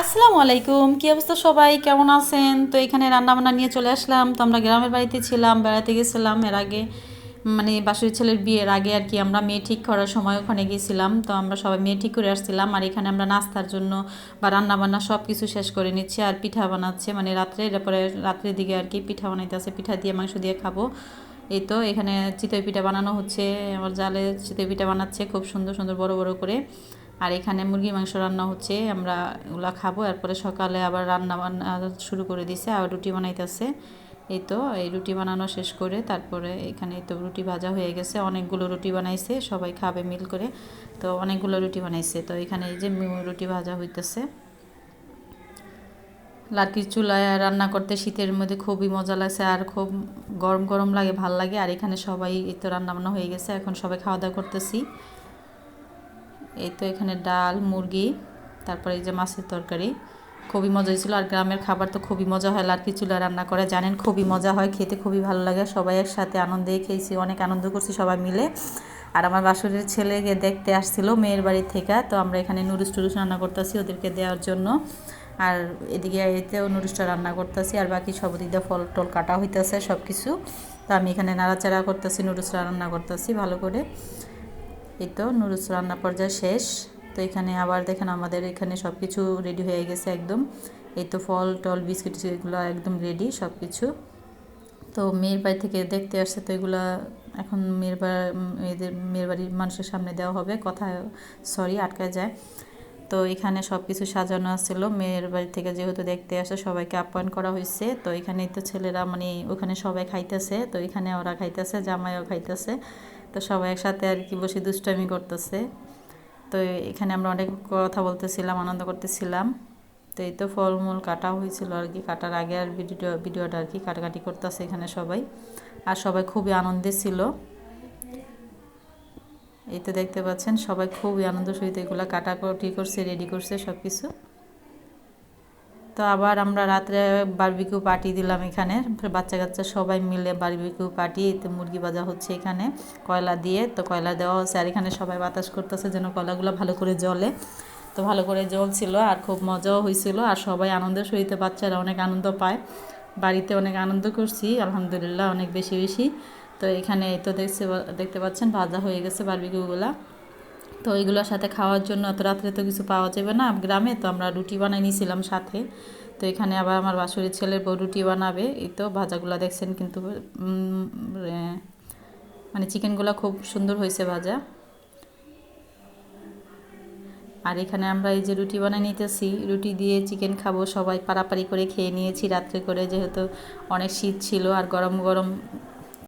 আসসালামু আলাইকুম, কি অবস্থা সবাই? কেমন আছেন? তো এখানে রান্না বান্না নিয়ে চলে আসলাম। তো আমরা গ্রামের বাড়িতে ছিলাম, বেড়াতে গেছিলাম এর আগে। মানে বাসুরি ছেলের বিয়ের আগে আর কি আমরা মেয়ে ঠিক করার সময় ওখানে গিয়েছিলাম তো আমরা সবাই মেয়ে ঠিক করে আসছিলাম আর এখানে আমরা নাস্তার জন্য বা রান্না বান্না সব কিছু শেষ করে নিচ্ছি আর পিঠা বানাচ্ছে। মানে রাত্রে, এরপরে রাত্রের দিকে আর কি পিঠা বানাইতে আছে পিঠা দিয়ে, মাংস দিয়ে খাব। এই তো এখানে চিতই পিঠা বানানো হচ্ছে। আমার জালে চিতই পিঠা বানাচ্ছে খুব সুন্দর সুন্দর, বড় বড় করে। আর এখানে মুরগি, মাংস রান্না হচ্ছে, আমরা ওগুলা খাব। এরপরে সকালে আবার রান্না বান্না শুরু করে দিছে আর রুটি বানাইতেছে। এই তো, এই রুটি বানানো শেষ করে তারপরে এখানে তো রুটি ভাজা হয়ে গেছে। অনেকগুলো রুটি বানাইছে, সবাই খাবে মিল করে। তো অনেকগুলো রুটি বানাইছে। তো এখানে এই যে রুটি ভাজা হইতেছে। লাঠির চুলায় রান্না করতে শীতের মধ্যে খুবই মজা লাগছে আর খুব গরম গরম লাগে, ভালো লাগে। আর এখানে সবাই এই তো রান্না বান্না হয়ে গেছে, এখন সবাই খাওয়া দাওয়া করতেছি। এই তো এখানে ডাল, মুরগি, তারপরে এই যে মাছের তরকারি। খুবই মজা হয়েছিল। আর গ্রামের খাবার তো খুবই মজা হয়। লাটকি চুলা রান্না করে। জানেন, খুবই মজা হয়। খেতে খুবই ভালো লাগে। সবাই একসাথে আনন্দে খেয়েছি। অনেক আনন্দ করছি সবাই মিলে। আর আমার বাসুরের ছেলেকে দেখতে আসছিল মেয়ের বাড়ি থেকে। তো আমরা এখানে নুডলস টুডলস রান্না করতেছি ওদেরকে দেওয়ার জন্য। আর এদিকে এতেও নুডলসটা রান্না করতেছি। আর বাকি সব দিকে ফল টল কাটা হইতেছে সব কিছু তো আমি এখানে নাড়াচাড়া করতেছি, নুডলসটা রান্না করতেছি ভালো করে। এই তো, নুডলস রান্না পর্যায়ে শেষ। তো এখানে আবার দেখেন আমাদের এখানে সব কিছু রেডি হয়ে গেছে একদম। এই তো ফল, টল, বিস্কিট এগুলো একদম রেডি সব কিছু তো মেয়ের বাড়ি থেকে দেখতে আসছে, তো এগুলো এখন মেয়ের মেয়েদের, মেয়ের বাড়ির মানুষের সামনে দেওয়া হবে, কথা সরি আটকায় যায়। তো এখানে সব কিছু সাজানো আসছিল, মেয়ের বাড়ি থেকে যেহেতু দেখতে আসে, সবাইকে আপ্যায়ন করা হয়েছে তো এখানেই তো ছেলেরা মানে ওখানে সবাই খাইতেছে, তো এখানে ওরা খাইতেছে, জামাইও খাইতেছে। তো সবাই একসাথে আর কি বসে দুষ্টামি করতেছে। তো এখানে আমরা অনেক কথা বলতেছিলাম, আনন্দ করতেছিলাম। তো এই তো ফলমূল কাটা হয়েছিল আর কি, কাটার আগে আর ভিডিও, ভিডিওটা আর কি কাটাকাটি করতেছে এখানে সবাই। আর সবাই খুবই আনন্দে ছিল। এই তো দেখতে পাচ্ছেন, সবাই খুবই আনন্দ সহিত এগুলো কাটাকুটি করছে রেডি করছে সব কিছু তো আবার আমরা রাত্রে বারবিকিউ পার্টি দিলাম এখানে। বাচ্চা কাচ্চা সবাই মিলে বারবিকিউ পার্টি তো মুরগি ভাজা হচ্ছে এখানে। কয়লা দিয়ে, তো কয়লা দেওয়া হচ্ছে। আর এখানে সবাই বাতাস করতেছে যেন কয়লাগুলো ভালো করে জলে তো ভালো করে জ্বলছিল আর খুব মজাও হয়েছিল আর সবাই আনন্দের সহিত বাচ্চারা অনেক আনন্দ পায়। বাড়িতে অনেক আনন্দ করছি, আলহামদুলিল্লাহ অনেক বেশি বেশি। তো এখানে তো দেখছে, দেখতে পাচ্ছেন ভাজা হয়ে গেছে বারবিকিউগুলা তো এইগুলোর সাথে খাওয়ার জন্য এত রাত্রে তো কিছু পাওয়া যাবে না। গ্রামে তো আমরা রুটি বানাই নিয়েছিলাম সাথে। তো এখানে আবার আমার বাসুরের ছেলের বউ রুটি বানাবে। এই তো ভাজাগুলো দেখছেন কিন্তু মানে চিকেনগুলো খুব সুন্দর হয়েছে ভাজা। আর এখানে আমরা এই যে রুটি বানিয়ে নিতেছি, রুটি দিয়ে চিকেন খাব, সবাই পাড়াপাড়ি করে খেয়ে নিয়েছি রাত্রে করে। যেহেতু অনেক শীত ছিল আর গরম গরম